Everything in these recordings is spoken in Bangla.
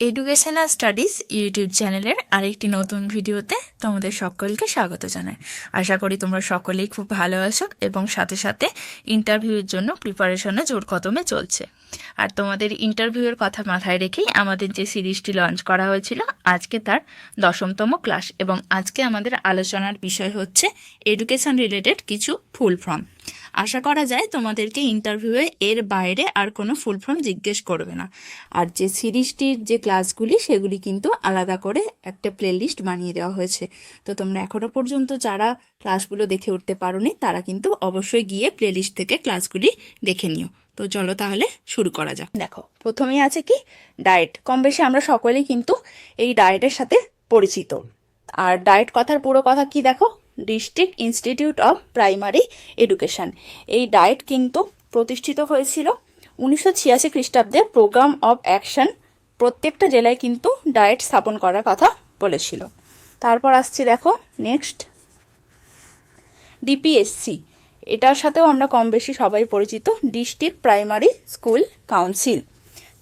এডুকেশনাল স্টাডিজ ইউটিউব চ্যানেলের আরেকটি নতুন ভিডিওতে তোমাদের সকলকে স্বাগত জানাই। আশা করি তোমরা সকলেই খুব ভালো আছো এবং সাথে সাথে ইন্টারভিউয়ের জন্য প্রিপারেশনে জোর কদমে চলছে। আর তোমাদের ইন্টারভিউয়ের কথা মাথায় রেখেই আমাদের যে সিরিজটি লঞ্চ করা হয়েছিল, আজকে তার দশমতম ক্লাস এবং আজকে আমাদের আলোচনার বিষয় হচ্ছে এডুকেশন রিলেটেড কিছু ফুল ফর্ম আশা করা যায় তোমাদেরকে ইন্টারভিউয়ে এর বাইরে আর কোনো ফুল ফর্ম জিজ্ঞেস করবে না। আর যে সিরিজটির যে ক্লাসগুলি সেগুলি কিন্তু আলাদা করে একটা প্লেলিস্ট বানিয়ে দেওয়া হয়েছে। তো তোমরা এখনও পর্যন্ত যারা ক্লাসগুলো দেখে উঠতে পারোনি, তারা কিন্তু অবশ্যই গিয়ে প্লেলিস্ট থেকে ক্লাসগুলি দেখে নিও। তো চলো তাহলে শুরু করা যাক। দেখো, প্রথমেই আছে কি? ডায়েট কম বেশি আমরা সকলেই কিন্তু এই ডায়েটের সাথে পরিচিত। আর ডায়েট কথার পুরো কথা কি দেখো? District institute of primary education. এই ডায়েট কিন্তু প্রতিষ্ঠিত হয়েছিল উনিশশো ছিয়াশি খ্রিস্টাব্দে। প্রোগ্রাম অফ অ্যাকশন প্রত্যেকটা জেলায় কিন্তু ডায়েট স্থাপন করার কথা বলেছিল। তারপর আসছি দেখো নেক্সট। ডিপিএসসি। এটার সাথেও আমরা কম বেশি সবাই পরিচিত। District primary school council.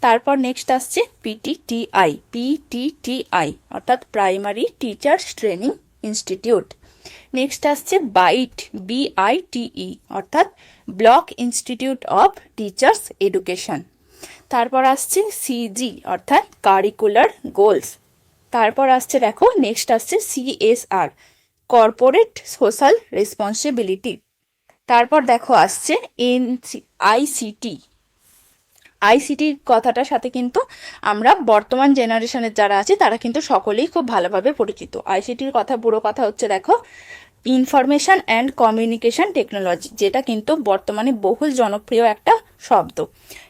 তারপর নেক্সট আসছে পিটিটিআই। পিটিটিআই, অর্থাৎ primary teachers training institute. Next আসছে BITE B I T E অর্থাৎ block institute of teachers education তারপর আসছে সিজি অর্থাৎ কারিকুলার গোলস তারপর আসছে দেখো নেক্সট আসছে সিএসআর কর্পোরেট সোশ্যাল রেসপন্সিবিলিটি তারপর দেখো আসছে এন আইসিটি আইসিটির কথাটার সাথে কিন্তু আমরা বর্তমান জেনারেশনের যারা আছে, তারা কিন্তু সকলেই খুব ভালোভাবে পরিচিত। আইসিটির কথা, পুরো কথা হচ্ছে দেখো ইনফরমেশন অ্যান্ড কমিউনিকেশন টেকনোলজি যেটা কিন্তু বর্তমানে বহুল জনপ্রিয় একটা শব্দ।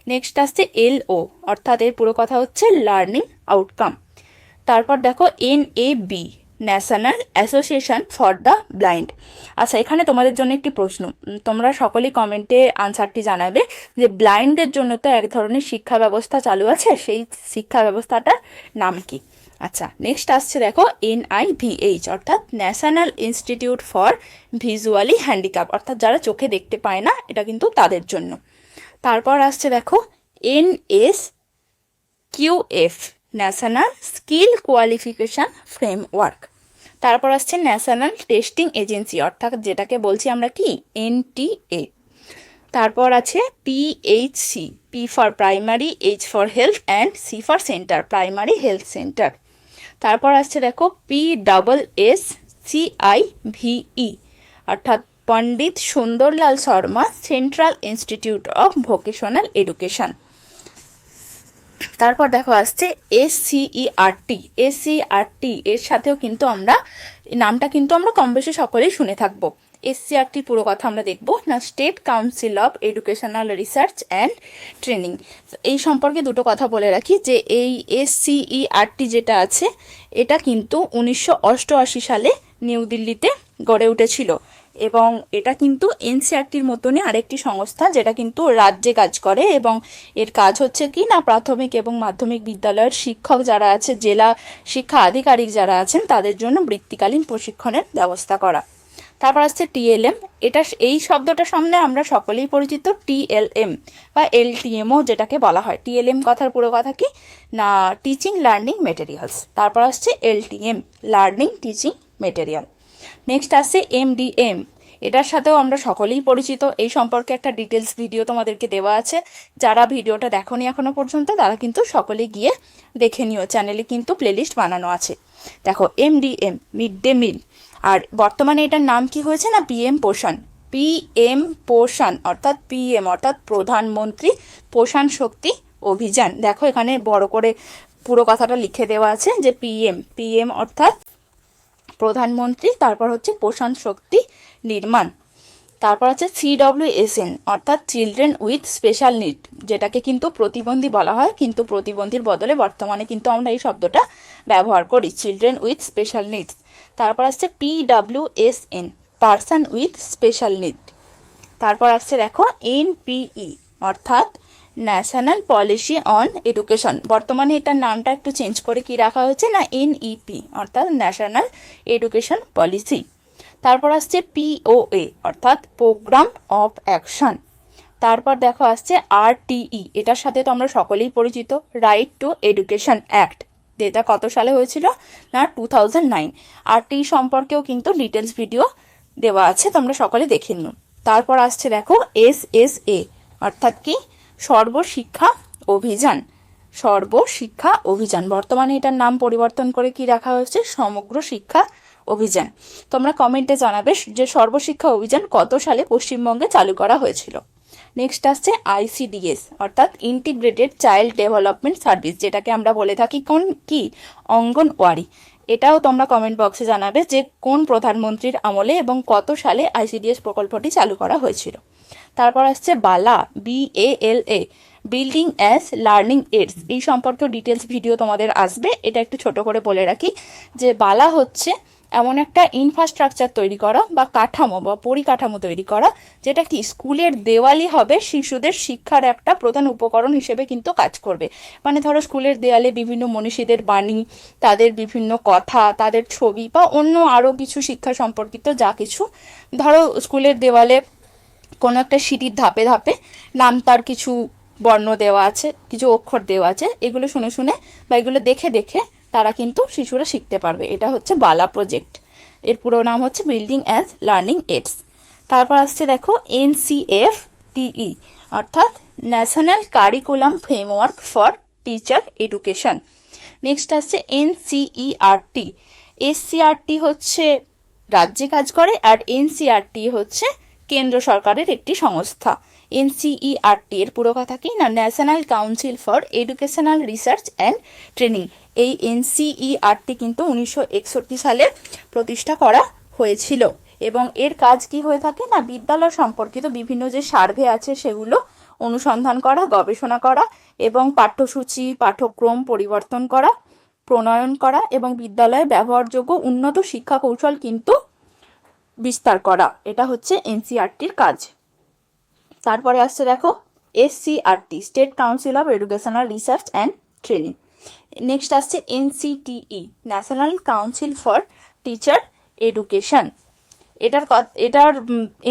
নেক্সট আসছে এল ও অর্থাৎ এর পুরো কথা হচ্ছে লার্নিং আউটকাম তারপর দেখো N A B National Association for the Blind. আচ্ছা এখানে তোমাদের জন্য একটি প্রশ্ন। তোমরা সকলেই কমেন্টে আনসারটি জানাবে যে ব্লাইন্ডের জন্য তো এক ধরনের শিক্ষা ব্যবস্থা চালু আছে, সেই শিক্ষা ব্যবস্থাটার নাম কি? আচ্ছা নেক্সট আসছে দেখো এনআইভিএইচ অর্থাৎ National Institute for visually handicap অর্থাৎ যারা চোখে দেখতে পায় না, এটা কিন্তু তাদের জন্য। তারপর আসছে দেখো N N S Q F National Skill Qualification Framework. তারপর আসছে ন্যাশনাল টেস্টিং এজেন্সি, অর্থাৎ যেটাকে বলছি আমরা কি? N T A. তারপর আছে P H C, P for primary, H for health, and C for centre, primary health centre. তারপর আসছে দেখো P double S C I V E অর্থাৎ Pandit Sundarlal Sharma, Central Institute of Vocational Education. তারপর দেখো আসছে এস সিইআরটি এস সিইআরটি এর সাথেও কিন্তু আমরা নামটা কিন্তু আমরা কম বেশি সকলেই শুনে থাকব। এস সিআরটির পুরো কথা আমরা দেখব। না State Council of Educational Research and Training এই সম্পর্কে দুটো কথা বলে রাখি যে এই এস সিইআরটি যেটা আছে, এটা কিন্তু উনিশশো অষ্টআশি সালে নিউ দিল্লিতে গড়ে উঠেছিল। এবং এটা কিন্তু এনসিআরটির মতনই আরেকটি সংস্থা যেটা কিন্তু রাজ্যে কাজ করে এবং এর কাজ হচ্ছে কি না প্রাথমিক এবং মাধ্যমিক বিদ্যালয়ের শিক্ষক যারা আছে, জেলা শিক্ষা আধিকারিক যারা আছেন তাদের জন্য বৃত্তিকালীন প্রশিক্ষণের ব্যবস্থা করা। তারপর আসছে টিএলএম এটা এই শব্দটার সামনে আমরা সকলেই পরিচিত টিএলএম বা এলটিএমও যেটাকে বলা হয়। টিএলএম কথার পুরো কথা কি? না টিচিং লার্নিং মেটেরিয়ালস তারপর আসছে L T M learning teaching material next আসছে এমডিএম এটার সাথেও আমরা সকলেই পরিচিত। এই সম্পর্কে একটা ডিটেলস ভিডিও তোমাদেরকে দেওয়া আছে। যারা ভিডিওটা দেখোনি এখনও পর্যন্ত, তারা কিন্তু সকলে গিয়ে দেখে নিও। চ্যানেলে কিন্তু প্লেলিস্ট বানানো আছে। দেখো এমডিএম মিড ডে মিল আর বর্তমানে এটার নাম কি হয়েছে না? পিএম পোষণ পিএম পোষণ অর্থাৎ পিএম অর্থাৎ প্রধানমন্ত্রী পোষণ শক্তি অভিযান। দেখো, এখানে বড় করে পুরো কথাটা লিখে দেওয়া আছে যে পিএম পিএম অর্থাৎ প্রধানমন্ত্রী, তারপর হচ্ছে পোষণ শক্তি নির্মাণ। তারপর আছে সিডব্লিউএসএন অর্থাৎ চিলড্রেন উইথ স্পেশাল নিড যেটাকে কিন্তু প্রতিবন্ধী বলা হয়, কিন্তু প্রতিবন্ধীর বদলে বর্তমানে কিন্তু আমরা এই শব্দটা ব্যবহার করি চিলড্রেন উইথ স্পেশাল নিডস তারপর আসছে P W S N person with special need তারপর আসছে দেখো এনপিই অর্থাৎ ন্যাশনাল পলিসি অন এডুকেশন। বর্তমানে এটার নামটা একটু চেঞ্জ করে কি রাখা হয়েছে না এনইপি অর্থাৎ ন্যাশনাল এডুকেশন পলিসি। তারপর আসছে পিওএ অর্থাৎ প্রোগ্রাম অফ অ্যাকশন। তারপর দেখো আসছে আরটিই এটার সাথে তো আমরা সকলেই পরিচিত, রাইট টু এডুকেশন অ্যাক্ট। যেটা কত সালে হয়েছিল? না, টু থাউজেন্ড নাইন। সম্পর্কেও কিন্তু ডিটেলস ভিডিও দেওয়া আছে, তোমরা সকলে দেখে নিও। তারপর আসছে দেখো এস এস এ, অর্থাৎ কি? সর্বশিক্ষা অভিযান। সর্বশিক্ষা অভিযান। বর্তমানে এটার নাম পরিবর্তন করে কি রাখা হয়েছে? সমগ্র শিক্ষা অভিযান। তোমরা কমেন্টে জানাবে যে সর্বশিক্ষা অভিযান কত সালে পশ্চিমবঙ্গে চালু করা হয়েছিল? নেক্সট আসছে আইসিডিএস অর্থাৎ ইন্টিগ্রেটেড চাইল্ড ডেভেলপমেন্ট সার্ভিস যেটাকে আমরা বলে থাকি কোন কি? অঙ্গনওয়াড়ি। এটাও তোমরা কমেন্ট বক্সে জানাবে যে কোন প্রধানমন্ত্রীর আমলে এবং কত সালে আইসিডিএস প্রকল্পটি চালু করা হয়েছিল। তারপর আসছে BALA B A L A building as learning aids এই সম্পর্কেও ডিটেলস ভিডিও তোমাদের আসবে। এটা একটু ছোট করে বলে রাখি যে বালা হচ্ছে এমন একটা ইনফ্রাস্ট্রাকচার তৈরি করা বা কাঠামো বা পরিকাঠামো তৈরি করা, যেটা কি স্কুলের দেওয়ালই হবে, শিশুদের শিক্ষার একটা প্রধান উপকরণ হিসেবে কিন্তু কাজ করবে। মানে ধরো স্কুলের দেয়ালে বিভিন্ন মনীষীদের বাণী, তাদের বিভিন্ন কথা, তাদের ছবি বা অন্য আরও কিছু শিক্ষা সম্পর্কিত যা কিছু। ধরো স্কুলের দেওয়ালে কোনো একটা সিঁড়ির ধাপে ধাপে নাম তার কিছু বর্ণ দেওয়া আছে, কিছু অক্ষর দেওয়া আছে, এগুলো শুনে শুনে বা এগুলো দেখে দেখে তারা কিন্তু শিশুরা শিখতে পারবে। এটা হচ্ছে বালা প্রজেক্ট। এর পুরো নাম হচ্ছে বিল্ডিং অ্যাজ লার্নিং এডস তারপর আসছে দেখো এনসিএফ টিই অর্থাৎ national curriculum framework for teacher education next আসছে এনসিইআরটি এসসিআরটি হচ্ছে রাজ্যে কাজ করে আর এনসিআরটি হচ্ছে কেন্দ্র সরকারের একটি সংস্থা। এনসিইআরটি এর পুরো কথা কি? না National Council for Educational Research and Training এই N C E R T কিন্তু উনিশশো একষট্টি সালে প্রতিষ্ঠা করা হয়েছিল। এবং এর কাজ কি হয়ে থাকে? না, বিদ্যালয় সম্পর্কিত বিভিন্ন যে সার্ভে আছে, সেগুলো অনুসন্ধান করা, গবেষণা করা এবং পাঠ্যসূচি, পাঠ্যক্রম পরিবর্তন করা, প্রণয়ন করা এবং বিদ্যালয়ে ব্যবহারযোগ্য উন্নত শিক্ষা কৌশল কিন্তু বিস্তার করা। এটা হচ্ছে এনসিআরটির কাজ। তারপরে আসছে দেখো S C E R T State Council of Educational Research and Training next আসছে N C T E National Council for Teacher Education এটার এটার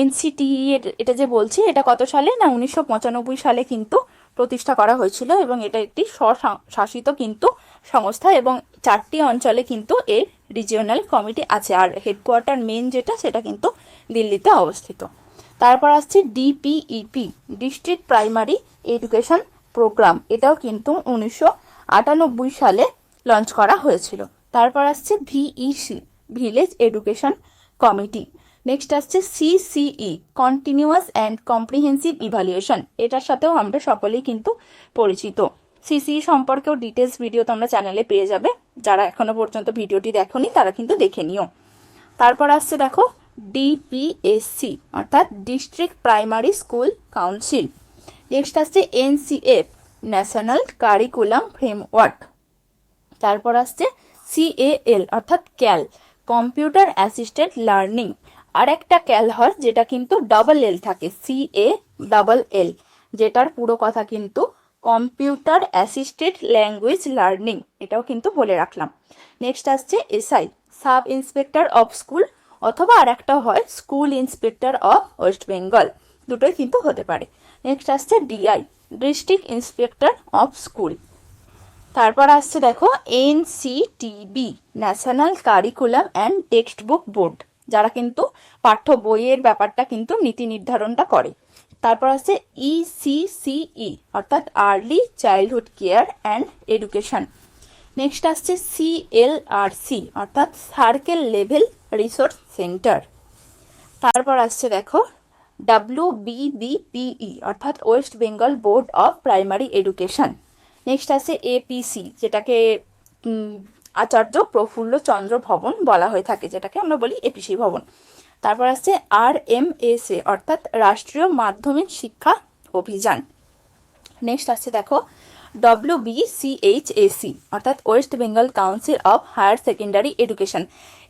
এনসিটিই এর, এটা যে বলছি, এটা কত সালে? না, উনিশশো পঁচানব্বই সালে কিন্তু প্রতিষ্ঠা করা হয়েছিল এবং এটা একটি স্বশাসিত কিন্তু সংস্থা এবং চারটি অঞ্চলে কিন্তু এর রিজিওনাল কমিটি আছে, আর হেডকোয়ার্টার মেন যেটা, সেটা কিন্তু দিল্লিতে অবস্থিত। তারপর আসছে D P E P, district primary education programme. এটাও কিন্তু উনিশশো আটানব্বই সালে লঞ্চ করা হয়েছিল। তারপর আসছে V E C, village education committee. Next আসছে C C E, continuous and comprehensive evaluation. এটার সাথেও আমরা সকলেই কিন্তু পরিচিত। সিসিই সম্পর্কেও ডিটেলস ভিডিও তোমরা চ্যানেলে পেয়ে যাবে। যারা এখনও পর্যন্ত ভিডিওটি দেখোনি, তারা কিন্তু দেখে নিও। তারপর আসছে দেখো ডিপিএসসি অর্থাৎ district primary school council next আসছে এনসিএফ ন্যাশনাল কারিকুলাম ফ্রেমওয়ার্ক তারপর আসছে সিএএল অর্থাৎ ক্যাল কম্পিউটার অ্যাসিস্টেড লার্নিং আর একটা ক্যাল হয়, যেটা কিন্তু ডাবল এল থাকে সি এ ডাবল এল যেটার পুরো কথা কিন্তু কম্পিউটার অ্যাসিস্টেড ল্যাঙ্গুয়েজ লার্নিং, এটাও কিন্তু বলে রাখলাম। নেক্সট আসছে S I, sub inspector of school, অথবা আর একটা হয় school inspector of West Bengal, দুটোই কিন্তু হতে পারে। নেক্সট আসছে D I, district inspector of school. তারপর আসছে দেখো N C T B, National Curriculum and text book board, যারা কিন্তু পাঠ্য বইয়ের ব্যাপারটা কিন্তু নীতি নির্ধারণটা করে। তারপর আসছে E ইসিসিই অর্থাৎ early childhood care and education next আসছে সিএলআরসি অর্থাৎ সার্কেল লেভেল রিসোর্স সেন্টার তারপর আসছে দেখো ডাব্লিউ বিবিপিই অর্থাৎ West Bengal board of primary education next আছে এপিসি যেটাকে আচার্য প্রফুল্ল চন্দ্র ভবন বলা হয়ে থাকে, যেটাকে আমরা বলি এপিসি ভবন। তারপর আসছে আর এম এস এ অর্থাৎ রাষ্ট্রীয় মাধ্যমিক শিক্ষা অভিযান। নেক্সট আসছে দেখো ডব্লিউ বিসিএইচএসি অর্থাৎ West Bengal council of higher secondary education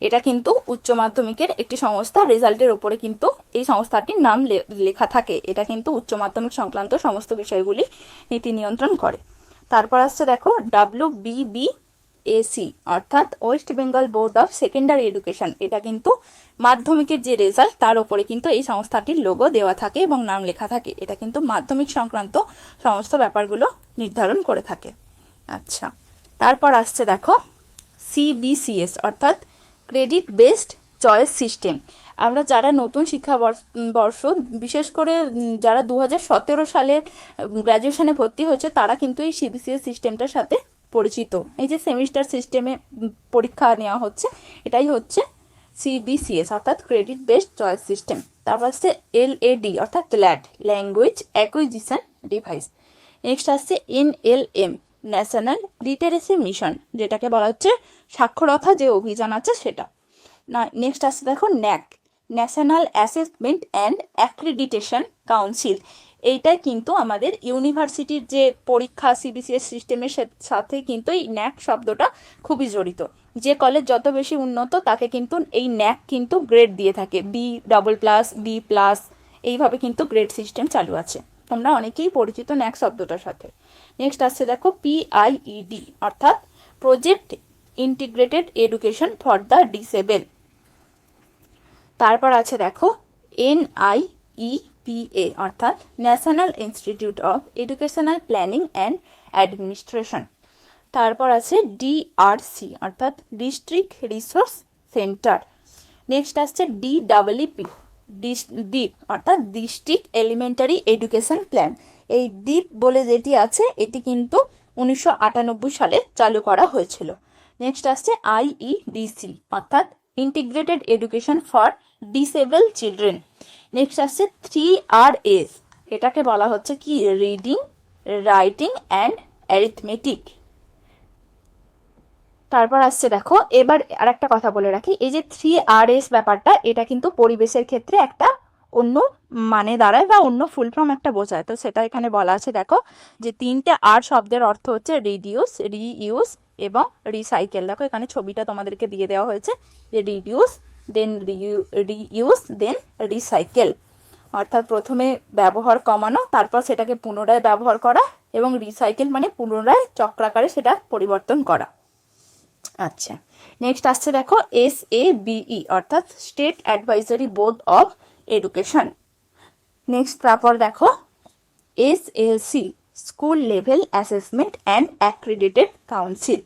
এটা কিন্তু উচ্চ মাধ্যমিকের একটি সংস্থা, রেজাল্টের ওপরে কিন্তু এই সংস্থাটির নাম লেখা থাকে। এটা কিন্তু উচ্চ মাধ্যমিক সংক্রান্ত সমস্ত বিষয়গুলি নীতি নিয়ন্ত্রণ করে। তারপর আসছে দেখো ডাব্লিউ বিবি এসি অর্থাৎ West Bengal board of secondary education এটা কিন্তু মাধ্যমিকের যে রেজাল্ট তার উপরে কিন্তু এই সংস্থাটির লোগো দেওয়া থাকে এবং নাম লেখা থাকে। এটা কিন্তু মাধ্যমিক সংক্রান্ত সমস্ত ব্যাপারগুলো নির্ধারণ করে থাকে। আচ্ছা তারপর আসছে দেখো সিবিসিএস অর্থাৎ ক্রেডিট বেসড চয়েস সিস্টেম আমরা যারা নতুন শিক্ষা বর্ষ- বিশেষ করে যারা দু হাজার সতেরো সালের গ্র্যাজুয়েশনে ভর্তি হয়েছে, তারা কিন্তু এই সিবিসিএস সিস্টেমটার সাথে পরিচিত। এই যে সেমিস্টার সিস্টেমে পরীক্ষা নেওয়া হচ্ছে, এটাই হচ্ছে সিবিসিএস অর্থাৎ ক্রেডিট বেসড চয়েস সিস্টেম তারপর আসছে এলএডি অর্থাৎ LAD language acquisition device next আসছে এনএলএম ন্যাশনাল লিটারেসি মিশন যেটাকে বলা হচ্ছে সাক্ষরতা যে অভিযান আছে সেটা। না নেক্সট আসছে দেখো NAAC national assessment and accreditation council এইটা কিন্তু আমাদের ইউনিভার্সিটির যে পরীক্ষা সিবিসিএস সিস্টেমের সাথে কিন্তু এই ন্যাক শব্দটা খুবই জড়িত। যে কলেজ যত বেশি উন্নত, তাকে কিন্তু এই ন্যাক কিন্তু গ্রেড দিয়ে থাকে। B double plus B plus এইভাবে কিন্তু গ্রেড সিস্টেম চালু আছে। তোমরা অনেকেই পরিচিত ন্যাক শব্দটার সাথে। নেক্সট আসছে দেখো পিআইইডি অর্থাৎ project integrated education for the disable তারপর আছে দেখো এনআইইপিএ অর্থাৎ national institute of educational planning and administration তারপর আছে ডিআরসি অর্থাৎ ডিস্ট্রিক্ট রিসোর্স সেন্টার নেক্সট আসছে D double E P DEEP অর্থাৎ ডিস্ট্রিক্ট এলিমেন্টারি এডুকেশন প্ল্যান এই ডিপ বলে যেটি আছে, এটি কিন্তু উনিশশো আটানব্বই সালে চালু করা হয়েছিল। নেক্সট আসছে আইইডিসি অর্থাৎ integrated education for disable children next আসছে থ্রি আর এস এটাকে বলা হচ্ছে কি? রিডিং রাইটিং অ্যান্ড অ্যারিথমেটিক তারপর আসছে দেখো, এবার আর একটা কথা বলে রাখি। এই যে থ্রি আর এস ব্যাপারটা, এটা কিন্তু পরিবেশের ক্ষেত্রে একটা অন্য মানে দাঁড়ায় বা অন্য ফুল ফর্ম একটা বোঝায়। তো সেটা এখানে বলা আছে দেখো, যে তিনটে আর শব্দের অর্থ হচ্ছে রিডিউস রিইউজ এবং রিসাইকেল দেখো এখানে ছবিটা তোমাদেরকে দিয়ে দেওয়া হয়েছে যে reduce then reuse then recycle অর্থাৎ প্রথমে ব্যবহার কমানো, তারপর সেটাকে পুনরায় ব্যবহার করা এবং রিসাইকেল মানে পুনরায় চক্রাকারে সেটা পরিবর্তন করা। আচ্ছা নেক্সট আসছে দেখো এস এ বিই অর্থাৎ state advisory board of education next তারপর দেখো S L C school level assessment and accredited council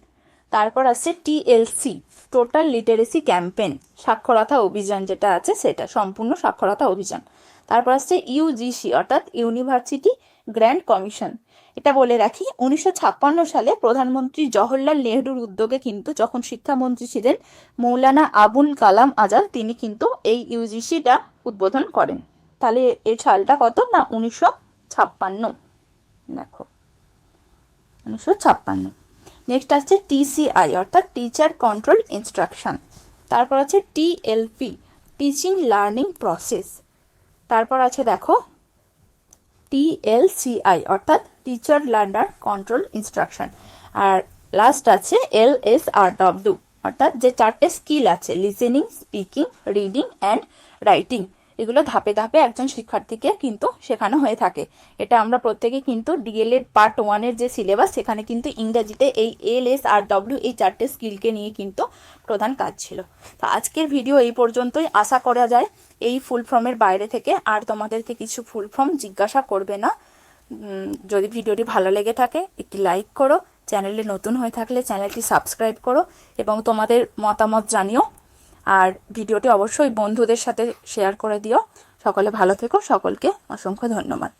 তারপর আছে টিএলসি টোটাল লিটারেসি ক্যাম্পেন সাক্ষরতা অভিযান যেটা আছে সেটা, সম্পূর্ণ সাক্ষরতা অভিযান। তারপর আসছে ইউজিসি অর্থাৎ ইউনিভার্সিটি গ্র্যান্ড কমিশন এটা বলে রাখি, উনিশশো ছাপ্পান্ন সালে প্রধানমন্ত্রী জওহরলাল নেহরুর উদ্যোগে কিন্তু যখন শিক্ষামন্ত্রী ছিলেন মৌলানা আবুল কালাম আজাদ, তিনি কিন্তু এই ইউজিসিটা উদ্বোধন করেন। তাহলে এই সালটা কত? না, উনিশশো ছাপ্পান্ন। দেখো, উনিশশো ছাপ্পান্ন। নেক্সট আসছে টিসিআই অর্থাৎ টিচার কন্ট্রোল ইনস্ট্রাকশন তারপর আছে টিএলপি টিচিং লার্নিং প্রসেস তারপর আছে দেখো টিএলসিআই অর্থাৎ টিচার লার্নার কন্ট্রোল ইনস্ট্রাকশন আর লাস্ট আছে এল এস আর ডব্লিউ অর্থাৎ যে চারটে স্কিল আছে listening speaking reading and writing এগুলো ধাপে ধাপে একজন শিক্ষার্থীকে কিন্তু শেখানো হয়ে থাকে। এটা আমরা প্রত্যেকে কিন্তু ডিএলএড পার্ট ওয়ানের যে সিলেবাস সেখানে কিন্তু ইংরাজিতে এই এল এস আর ডব্লিউ এই চারটে স্কিলকে নিয়ে কিন্তু প্রধান কাজ ছিল। তো আজকের ভিডিও এই পর্যন্তই। আশা করা যায় এই ফুল ফর্মের বাইরে থেকে আর তোমাদেরকে কিছু ফুল ফর্ম জিজ্ঞাসা করবে না। যদি ভিডিওটি ভালো লেগে থাকে, একটি লাইক করো। চ্যানেলে নতুন হয়ে থাকলে চ্যানেলটি সাবস্ক্রাইব করো এবং তোমাদের মতামত জানিও। আর ভিডিওটি অবশ্যই বন্ধুদের সাথে শেয়ার করে দিও। সকলে ভালো থেকো। সকলকে অসংখ্য ধন্যবাদ।